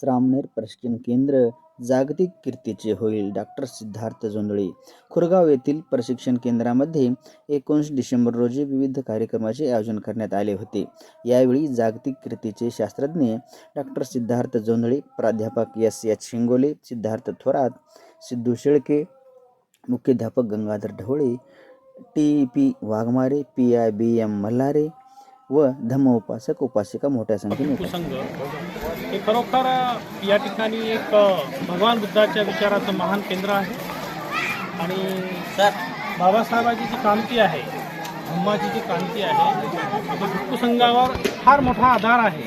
श्रामनेर प्रशिक्षण केंद्र जागतिक कीर्तीचे होईल. डॉक्टर सिद्धार्थ जोंधळे खुरगाव येथील प्रशिक्षण केंद्रामध्ये एकोणीस डिसेंबर रोजी विविध कार्यक्रमाचे आयोजन करण्यात आले होते. यावेळी जागतिक कीर्तीचे शास्त्रज्ञ डॉक्टर सिद्धार्थ जोंधळे प्राध्यापक एस. एच. शिंगोले सिद्धार्थ थोरात सिद्धू शेळके मुख्याध्यापक Gangadhar Dhawale T. P. Waghmare P. I. B. M. Malhare व धम्मोपासक उपासिका मोठ्या संख्येने संघ हे खरोखर या ठिकाणी एक भगवान बुद्धाच्या विचाराचं महान केंद्र आहे. आणि बाबासाहेबांची जी क्रांती आहे धम्माची जी क्रांती आहे ती भिक्खू संघावर फार मोठा आधार आहे.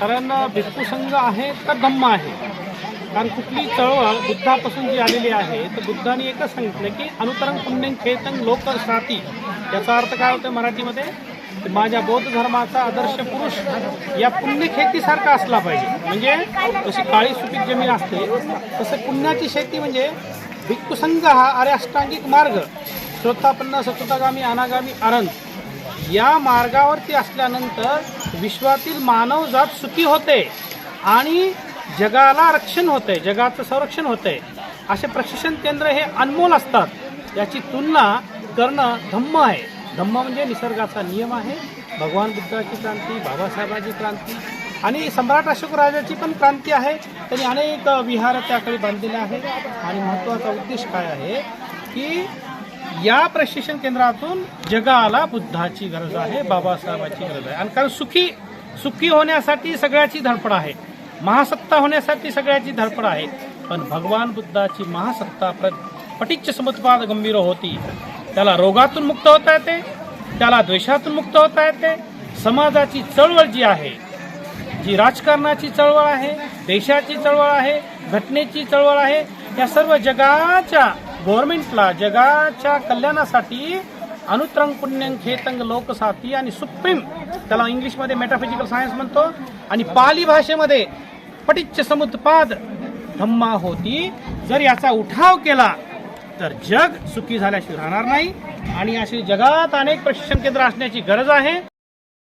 कारण भिक्खू संघ आहे तर धम्म आहे? कारण कुठली चळवळ बुद्धापासून जी आलेली आहे तर बुद्धाने एकच सांगितलं की अनुतरंग पुण्यं खेतंग लोक साथी याचा अर्थ काय होतं मराठीमध्ये? माझ्या बौद्ध धर्माचा आदर्श पुरुष या पुण्यखेतीसारखा असला पाहिजे. म्हणजे जशी काळी सुपीक जमीन असते तसं पुण्याची शेती म्हणजे भिक्खुसंघ हा अरे अष्टांगिक मार्ग श्रोतापन्न सततागामी अनागामी अरंत या मार्गावरती असल्यानंतर विश्वातील मानवजात सुखी होते आणि जगाला रक्षण होते जगाचं संरक्षण होते. असे प्रशिक्षण केंद्र हे अनमोल असतात. याची तुलना करणं धम्म आहे. धम्म म्हणजे निसर्गाचा नियम आहे. भगवान बुद्धाची क्रांती बाबासाहेबांची क्रांती आणि सम्राट अशोक राजाची पण क्रांती आहे. त्यांनी अनेक विहार त्याकडे बांधलेले आहेत. आणि महत्त्वाचा उद्देश काय आहे? की या प्रशिक्षण केंद्रातून जगाला बुद्धाची गरज आहे बाबासाहेबांची गरज आहे. आणि कारण सुखी सुखी होण्यासाठी सगळ्याची धडपड आहे. महासत्ता होण्यासाठी सगळ्याची धडपड आहे. पण भगवान बुद्धाची महासत्ता प्र पटिच्च समुत्पाद गंभीर होती. त्याला रोगातून मुक्त होता येते त्याला द्वेषातून मुक्त होता येते. समाजाची चळवळ जी आहे जी राजकारणाची चळवळ आहे देशाची चळवळ आहे घटनेची चळवळ आहे या सर्व जगाच्या गव्हर्नमेंटला जगाच्या कल्याणासाठी अनुत्रंग पुण्यंग खेतंग लोकसाथी आणि सुप्रीम त्याला इंग्लिशमध्ये मेटाफिजिकल सायन्स म्हणतो आणि पाली भाषेमध्ये पटिच्च समुत्पाद धम्मा होती. जर याचा उठाव केला तर जग सुखी झाल्याशिवाय राहणार नाही. आणि अशी जगात अनेक प्रशिक्षण केंद्र असण्याची गरज आहे.